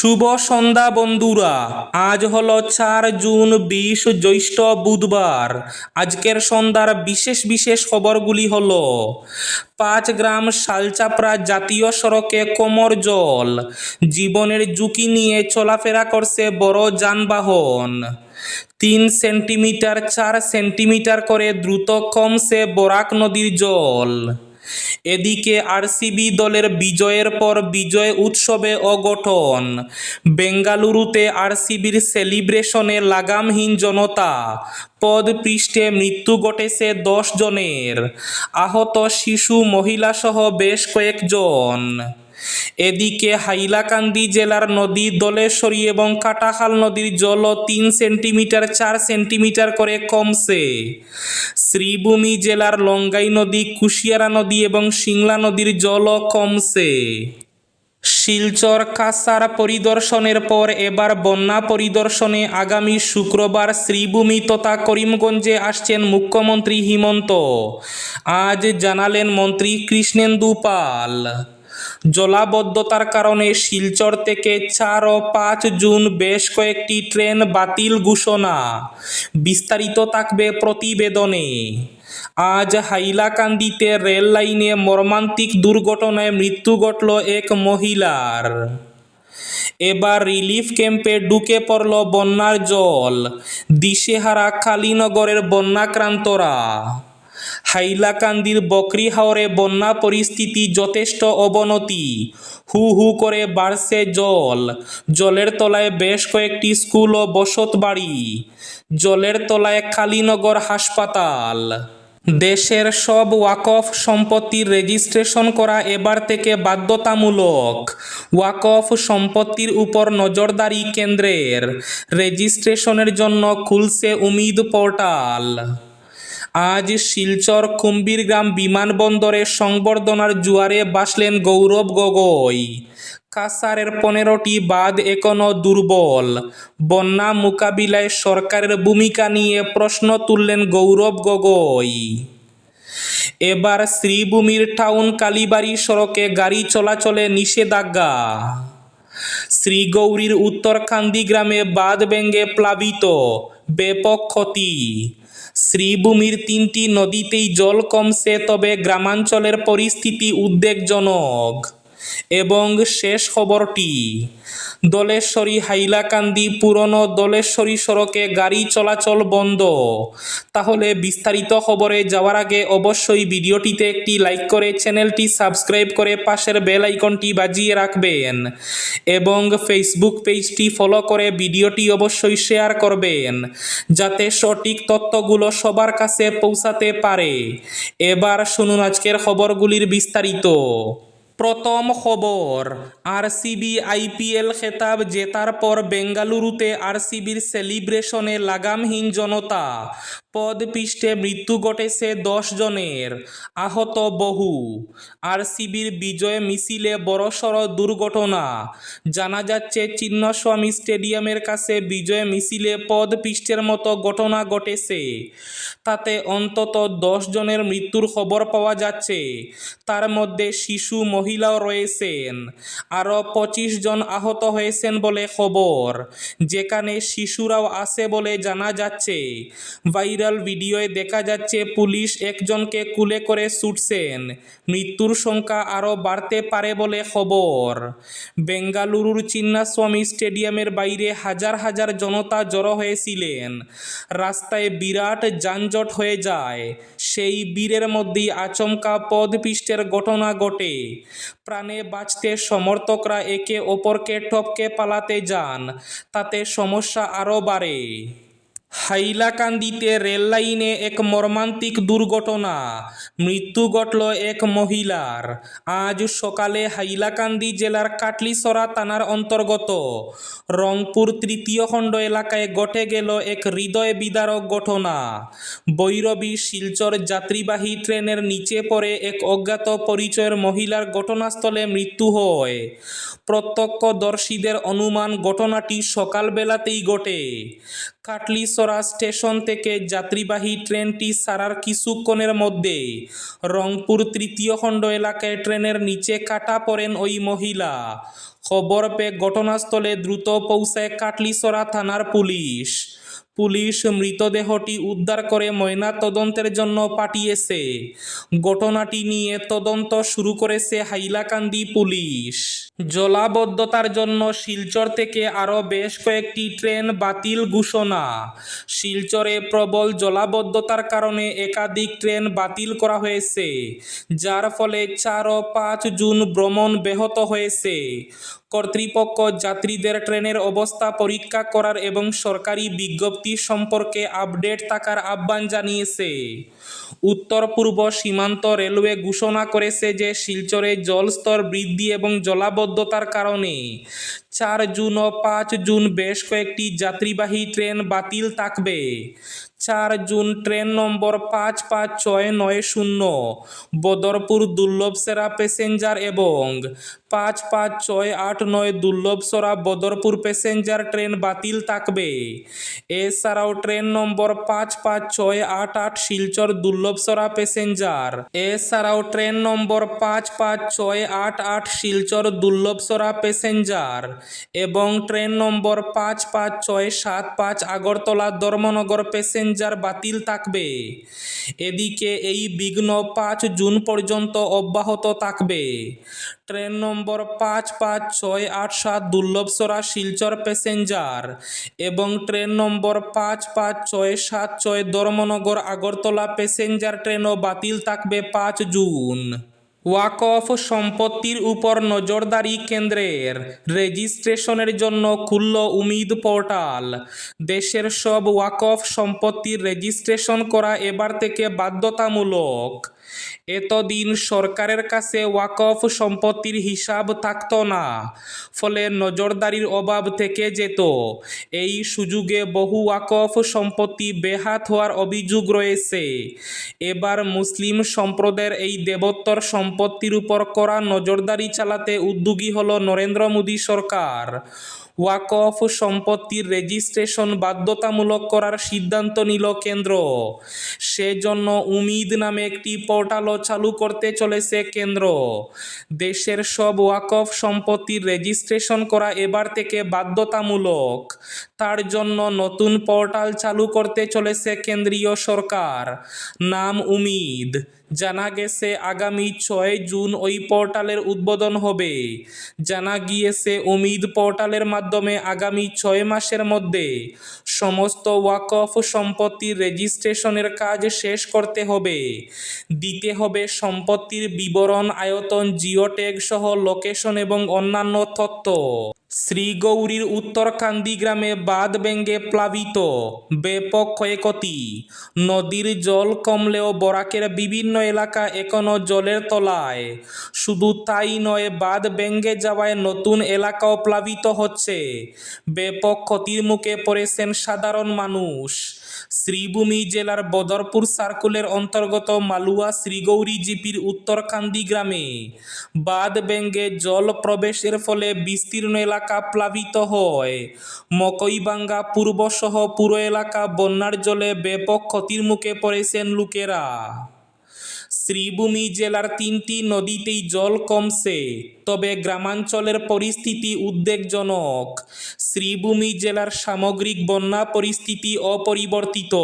শুভ সন্ধ্যা বন্ধুরা। আজ হলো চার জুন, বিশ জ্যৈষ্ঠ বুধবার। আজকের সন্ধ্যার বিশেষ বিশেষ খবরগুলি হলো, পাঁচ গ্রাম শালচাপড়া জাতীয় সড়কে কোমর জল, জীবনের ঝুঁকি নিয়ে চলাফেরা করছে বড় যানবাহন। তিন সেন্টিমিটার, চার সেন্টিমিটার করে দ্রুত কমছে বরাক নদীর জল। এদিকে আরসিবি দলের বিজয়ের পর বিজয় উৎসবে অগঠন বেঙ্গালুরুতে আরসিবির সেলিব্রেশনে লাগামহীন জনতা। পদ পৃষ্ঠে মৃত্যু ঘটেছে দশ জনের। আহত শিশু মহিলাসহ বেশ কয়েকজন। এদিকে হাইলাকান্দি জেলার নদী দলেশ্বরী এবং কাটাখাল নদীর জলও তিন সেন্টিমিটার, চার সেন্টিমিটার করে কমছে। শ্রীভূমি জেলার লঙ্গাই নদী, কুশিয়ারা নদী এবং সিংলা নদীর জলও কমছে। শিলচর কাসার পরিদর্শনের পর এবার বন্যা পরিদর্শনে আগামী শুক্রবার শ্রীভূমি তথা করিমগঞ্জে আসছেন মুখ্যমন্ত্রী হিমন্ত। আজ জানালেন মন্ত্রী কৃষ্ণেন্দু পাল। জলাবদ্ধতার কারণে শিলচর থেকে চার ও পাঁচ জুন বেশ কয়েকটি ট্রেন বাতিল ঘোষণা। বিস্তারিত থাকবে প্রতিবেদনে। আজ হাইলাকান্দিতে রেল লাইনে মর্মান্তিক দুর্ঘটনায় মৃত্যু ঘটল এক মহিলার। এবার রিলিফ ক্যাম্পে ঢুকে পড়ল বন্যার জল। দিশেহারা কালীনগরের বন্যাক্রান্তরা। হাইলাকান্দির বকরি হাওরে বন্যা পরিস্থিতি যথেষ্ট অবনতি। হু হু করে বাড়ছে জল। জলের তলায় বেশ কয়েকটি স্কুল ও বসত বাড়ি। জলের তলায় কালীনগর হাসপাতাল। দেশের সব ওয়াকফ সম্পত্তির রেজিস্ট্রেশন করা এবার থেকে বাধ্যতামূলক। ওয়াকফ সম্পত্তির উপর নজরদারি কেন্দ্রের। রেজিস্ট্রেশনের জন্য খুলছে উমিদ পোর্টাল। আজ শিলচর কুম্বীরগ্রাম বিমানবন্দরে সংবর্ধনার জুয়ারে বাসলেন গৌরব গগৈ। কাসারের পনেরোটি বাঁধ এখনও দুর্বল। বন্যা মোকাবিলায় সরকারের ভূমিকা নিয়ে প্রশ্ন তুললেন গৌরব গগৈ। এবার শ্রীভূমির টাউন কালীবাড়ি সড়কে গাড়ি চলাচলে নিষেধাজ্ঞা। শ্রীগৌরীর উত্তরকান্দি গ্রামে বাঁধ ভেঙে প্লাবিত। ব্যাপক ক্ষতি। শ্রীভূমির তিনটি নদীতেই জল কমছে তবে গ্রামাঞ্চলের পরিস্থিতি উদ্বেগজনক। এবং শেষ খবরটি দলেশ্বরী হাইলাকান্দি পুরনো দলেশ্বরী সড়কে গাড়ি চলাচল বন্ধ। তাহলে বিস্তারিত খবরে যাওয়ার আগে অবশ্যই ভিডিওটিতে একটি লাইক করে চ্যানেলটি সাবস্ক্রাইব করে পাশের বেল আইকনটি বাজিয়ে রাখবেন এবং ফেসবুক পেজটি ফলো করে ভিডিওটি অবশ্যই শেয়ার করবেন, যাতে সঠিক তথ্যগুলো সবার কাছে পৌঁছাতে পারে। এবার শুনুন আজকের খবরগুলির বিস্তারিত। প্রথম খবর আরসিবি আইপিএল খেতাব জেতার পর বেঙ্গালুরুতে আরসিবির সেলিব্রেশনে লাগামহীন জনতা। পদপৃষ্ঠে মৃত্যু ঘটেছে দশ জনের, আহত বহু। আরসিবির বিজয় মিছিলে বড়সড় দুর্ঘটনা। জানা যাচ্ছে, চিন্নস্বামী স্টেডিয়ামের কাছে বিজয় মিছিলে পদপৃষ্ঠের মতো ঘটনা ঘটেছে। তাতে অন্তত দশ জনের মৃত্যুর খবর পাওয়া যাচ্ছে। তার মধ্যে শিশু মহিলাও রয়েছেন। আরও পঁচিশ জন আহত হয়েছেন বলে খবর। যেখানে শিশুরাও আছে বলে জানা যাচ্ছে। ভাইরাল ভিডিওয়ে দেখা যাচ্ছে পুলিশ একজনকে কুলে করে ছুটছেন। মৃত্যুর সংখ্যা আরও বাড়তে পারে বলে খবর। বেঙ্গালুরুর চিন্নাস্বামী স্টেডিয়ামের বাইরে হাজার হাজার জনতা জড়ো হয়েছিলেন। রাস্তায় বিরাট যানজট হয়ে যায়। সেই বীরের মধ্যেই আচমকা পদপৃষ্ঠের ঘটনা ঘটে। প্রাণে বাঁচতে সমর্থকরা একে অপরকে টপকে পালাতে যান। তাতে সমস্যা আরও বাড়ে। হাইলাকান্দিতে রেল লাইনে এক মর্মান্তিক দুর্ঘটনা। মৃত্যু ঘটল এক মহিলার। আজ সকালে হাইলাকান্দি জেলার কাটলিসরা থানার অন্তর্গত রংপুর তৃতীয় খণ্ড এলাকায় ঘটে গেল এক হৃদয় বিদারক ঘটনা। বৈরবী শিলচর যাত্রীবাহী ট্রেনের নিচে পড়ে এক অজ্ঞাত পরিচয়ের মহিলার ঘটনাস্থলে মৃত্যু হয়। প্রত্যক্ষদর্শীদের অনুমান ঘটনাটি সকালবেলাতেই ঘটে। কাটলিসরা স্টেশন থেকে যাত্রীবাহী ট্রেনটি সারার কিছুক্ষণের মধ্যে রংপুর তৃতীয় খণ্ড এলাকায় ট্রেনের নিচে কাটা পড়েন ওই মহিলা। খবর পেয়ে ঘটনাস্থলে দ্রুত পৌঁছায় কাটলিসরা থানার পুলিশ। পুলিশ মৃতদেহটি উদ্ধার করে ময়না তদন্তের জন্য পাঠিয়েছে। ঘটনাটি নিয়ে তদন্ত শুরু করেছে হাইলাকান্দি পুলিশ। জলাবদ্ধতার জন্য শিলচর থেকে আরও বেশ কয়েকটি ট্রেন বাতিল ঘোষণা। শিলচরে প্রবল জলাবদ্ধতার কারণে একাধিক ট্রেন বাতিল করা হয়েছে, যার ফলে চার ও পাঁচ জুন ভ্রমণ ব্যাহত হয়েছে। কর্তৃপক্ষ যাত্রীদের ট্রেনের অবস্থা পরীক্ষা করার এবং সরকারি বিজ্ঞপ্তি সম্পর্কে আপডেট থাকার আহ্বান জানিয়েছে। উত্তর পূর্ব সীমান্ত রেলওয়ে ঘোষণা করেছে যে শিলচরে জলস্তর বৃদ্ধি এবং জলাবদ্ধতার কারণে চার জুন ও পাঁচ জুন বেশ কয়েকটি যাত্রীবাহী ট্রেন বাতিল থাকবে। চার জুন ট্রেন নম্বর পাঁচ পাঁচ ছয় নয় শূন্য, বদরপুর দুর্লভ সেরা প্যাসেঞ্জার এবং পাঁচ পাঁচ ছয় আট নয় দুর্লভ সরা বদরপুর প্যাসেঞ্জার ট্রেন বাতিল থাকবে। এছাড়াও ট্রেন নম্বর পাঁচ পাঁচ ছয় আট আট শিলচর দুর্লভ সরা প্যাসেঞ্জার, এছাড়াও ট্রেন নম্বর পাঁচ পাঁচ ছয় আট আট শিলচর দুর্লভ সরা প্যাসেঞ্জার এবং ট্রেন নম্বর পাঁচ পাঁচ ছয় সাত পাঁচ আগরতলা ধর্মনগর প্যাসেঞ্জার বাতিল থাকবে। এদিকে এই বিঘ্ন পাঁচ জুন পর্যন্ত অব্যাহত থাকবে। ট্রেন নম্বর পাঁচ পাঁচ ছয় আট সাত দুর্লভসরা শিলচর প্যাসেঞ্জার এবং ট্রেন নম্বর পাঁচ পাঁচ ছয় সাত ছয় ধর্মনগর আগরতলা প্যাসেঞ্জার ট্রেনও বাতিল থাকবে পাঁচ জুন। ওয়াকফ সম্পত্তির উপর নজরদারি কেন্দ্রের রেজিস্ট্রেশনের জন্য খুলল উমিদ পোর্টাল। দেশের সব ওয়াকফ সম্পত্তির রেজিস্ট্রেশন করা এবার থেকে বাধ্যতামূলক। এতদিন সরকারের কাছে ওয়াকফ সম্পত্তির হিসাব থাকতো না, ফলে নজরদারির অভাব থেকে যেত। এই সুযোগে বহু ওয়াকফ সম্পত্তি বেহাত হওয়ার অভিযোগ রয়েছে। এবার মুসলিম সম্প্রদায়ের এই দেবোত্তর সম্পত্তির উপর করা নজরদারি চালাতে উদ্যোগী হল নরেন্দ্র মোদী সরকার। ওয়াকফ সম্পত্তির রেজিস্ট্রেশন বাধ্যতামূলক করার সিদ্ধান্ত নিল কেন্দ্র। সেজন্য উমিদ নামে একটি পোর্টালও চালু করতে চলেছে কেন্দ্র। দেশের সব ওয়াকফ সম্পত্তির রেজিস্ট্রেশন করা এবার থেকে বাধ্যতামূলক। তার জন্য নতুন পোর্টাল চালু করতে চলেছে কেন্দ্রীয় সরকার। নাম উমিদ। জানা গেছে আগামী ছয় জুন ওই পোর্টালের উদ্বোধন হবে। জানা গিয়েছে উমিদ পোর্টালের মাধ্যমে আগামী ছয় মাসের মধ্যে সমস্ত ওয়াকফ সম্পত্তির রেজিস্ট্রেশনের কাজ শেষ করতে হবে। দিতে হবে সম্পত্তির বিবরণ আয়তন জিওটেক সহ লোকেশন এবং অন্যান্য তথ্য। শ্রীগৌরীর উত্তরকান্দি গ্রামে বাঁধ ভেঙে প্লাবিত ব্যাপক ক্ষয়ক্ষতি। নদীর জল কমলেও বরাকের বিভিন্ন এলাকা এখনও জলের তলায়। শুধু তাই নয়, বাঁধ ভেঙে যাওয়ায় নতুন এলাকাও প্লাবিত হচ্ছে। ব্যাপক ক্ষতির মুখে পড়েছেন সাধারণ মানুষ। শ্রীভূমি জেলার বদরপুর সার্কুলের অন্তর্গত মালুয়া শ্রীগৌরী জিপির উত্তরকান্দি গ্রামে বাঁধ ভেঙে জল প্রবেশের ফলে বিস্তীর্ণ এলাকা প্লাবিত হয়। মকইবাঙ্গা পূর্বসহ পুরো এলাকা বন্যার জলে ব্যাপক ক্ষতির মুখে পড়েছেন লোকেরা। শ্রীভূমি জেলার তিনটি নদীতেই জল কমছে, তবে গ্রামাঞ্চলের পরিস্থিতি উদ্বেগজনক। শ্রীভূমি জেলার সামগ্রিক বন্যা পরিস্থিতি অপরিবর্তিত,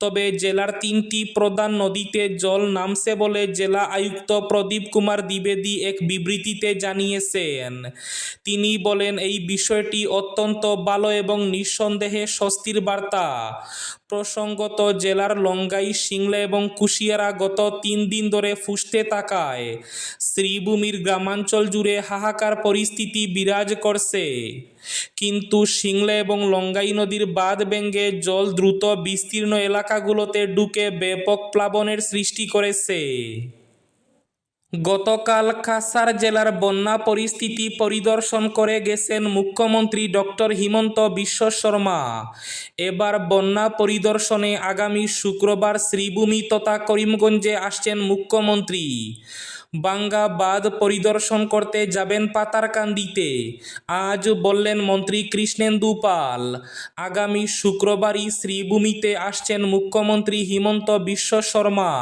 তবে জেলার তিনটি প্রধান নদীতে জল নামছে বলে জেলা আয়ুক্ত প্রদীপ কুমার দ্বিবেদী এক বিবৃতিতে জানিয়েছেন। তিনি বলেন, এই বিষয়টি অত্যন্ত ভালো এবং নিঃসন্দেহে স্বস্তির বার্তা। প্রসঙ্গত, জেলার লঙ্গাই, সিংলা এবং কুশিয়ারা গত তিন দিন ধরে ফুসতে তাকায়। শ্রীভূমির গ্রামাঞ্চল জুড়ে হাহাকার পরিস্থিতি বিরাজ করছে। কিন্তু সিংলা এবং লঙ্গাই নদীর বাঁধ ব্যঙ্গে জল দ্রুত বিস্তীর্ণ এলাকাগুলোতে ঢুকে ব্যাপক প্লাবনের সৃষ্টি করেছে। গতকাল কাছাড় জেলার বন্যা পরিস্থিতি পরিদর্শন করে গেছেন মুখ্যমন্ত্রী ডক্টর হিমন্ত বিশ্ব শর্মা। এবার বন্যা পরিদর্শনে আগামী শুক্রবার শ্রীভূমি তথা করিমগঞ্জে আসছেন মুখ্যমন্ত্রী। বাঙ্গা বাঁধ পরিদর্শন করতে যাবেন পাতারকান্দিতে। আজ বললেন মন্ত্রী কৃষ্ণেন্দু পাল। আগামী শুক্রবারই শ্রীভূমিতে আসছেন মুখ্যমন্ত্রী হিমন্ত বিশ্ব শর্মা।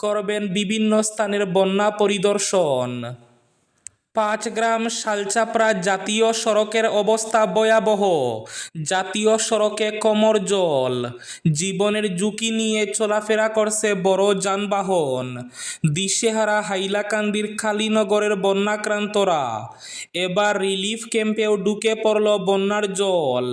করবেন বিভিন্ন স্থানের বন্যা পরিদর্শন। পাঁচগ্রাম শালচাপড়া জাতীয় সড়কের অবস্থা ভয়াবহ। জাতীয় সড়কে কমর জল। জীবনের ঝুঁকি নিয়ে চলাফেরা করছে বড় যানবাহন। দিশেহারা হাইলাকান্দির খালিনগরের বন্যাক্রান্তরা। এবার রিলিফ ক্যাম্পেও ঢুকে পড়ল বন্যার জল।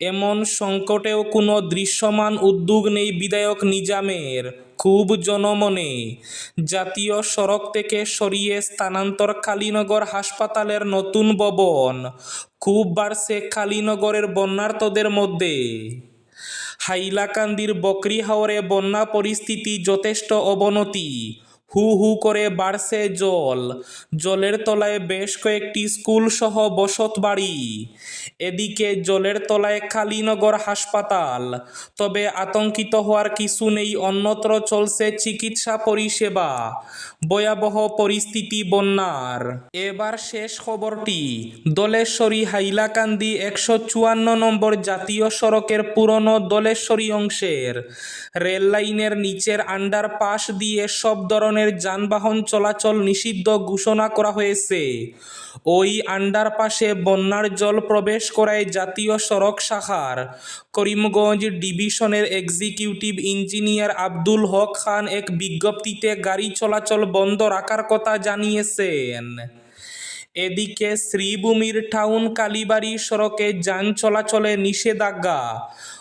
এমন সংকটেও কোনো দৃশ্যমান উদ্যোগ নেই বিধায়ক নিজামের। খুব জনমনে। জাতীয় সড়ক থেকে সরিয়ে স্থানান্তর কালীনগর হাসপাতালের নতুন ভবন। খুব বাড়ছে কালীনগরের বন্যার্তদের মধ্যে। হাইলাকান্দির বকরি হাওরে বন্যা পরিস্থিতি যথেষ্ট অবনতি। হু হু করে বাড়ছে জল। জলের তলায় বেশ কয়েকটি স্কুল সহ বসত বাড়ি। এদিকে জলের তলায় কালীনগর হাসপাতাল। তবে আতঙ্কিত হওয়ার কিছু নেই, অন্যত্র চলছে চিকিৎসা পরিষেবা। ভয়াবহ পরিস্থিতি বন্যার। এবার শেষ খবরটি। দলেশ্বরী হাইলাকান্দি একশো চুয়ান্ন নম্বর জাতীয় সড়কের পুরনো দলেশ্বরী অংশের। রেল লাইনের নিচের আন্ডারপাস দিয়ে সব ধরনের যানবাহন চলাচল নিষিদ্ধ ঘোষণা করা হয়েছে। ওই আন্ডারপাসে বন্যার জল প্রবেশ করায় জাতীয় সড়ক শাখার করিমগঞ্জ ডিভিশনের এক্সিকিউটিভ ইঞ্জিনিয়ার আব্দুল হক খান এক বিজ্ঞপ্তিতে গাড়ি চলাচল বন্ধ রাখার কথা জানিয়েছেন। এদিকে শ্রীভূমির টাউন কালীবাড়ি সড়কে যান চলাচলে নিষেধাজ্ঞা।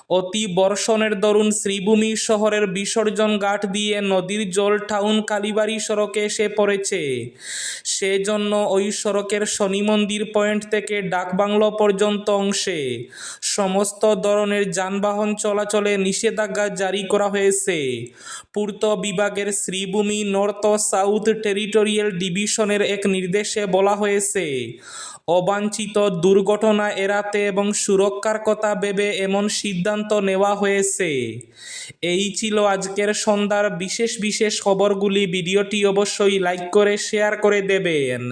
অতি বর্ষণের দরুন শ্রীভূমি শহরের বিসর্জন ঘাট দিয়ে নদীর জল টাউন কালীবাড়ি সড়কে এসে পড়েছে। সেজন্য ওই সড়কের শনি মন্দির পয়েন্ট থেকে ডাকবাংলো পর্যন্ত অংশে। সমস্ত ধরনের যানবাহন চলাচলে নিষেধাজ্ঞা জারি করা হয়েছে। পূর্ত বিভাগের শ্রীভূমি নর্থ সাউথ টেরিটোরিয়াল ডিভিশনের এক নির্দেশে বলা হয়েছে। অবাঞ্ছিত দুর্ঘটনা এড়াতে এবং সুরক্ষার কথা ভেবে এমন সিদ্ধান্ত নেওয়া হয়েছে। এই ছিল আজকের সন্ধ্যার বিশেষ বিশেষ খবরগুলি। ভিডিওটি অবশ্যই লাইক করে শেয়ার করে দেবেন।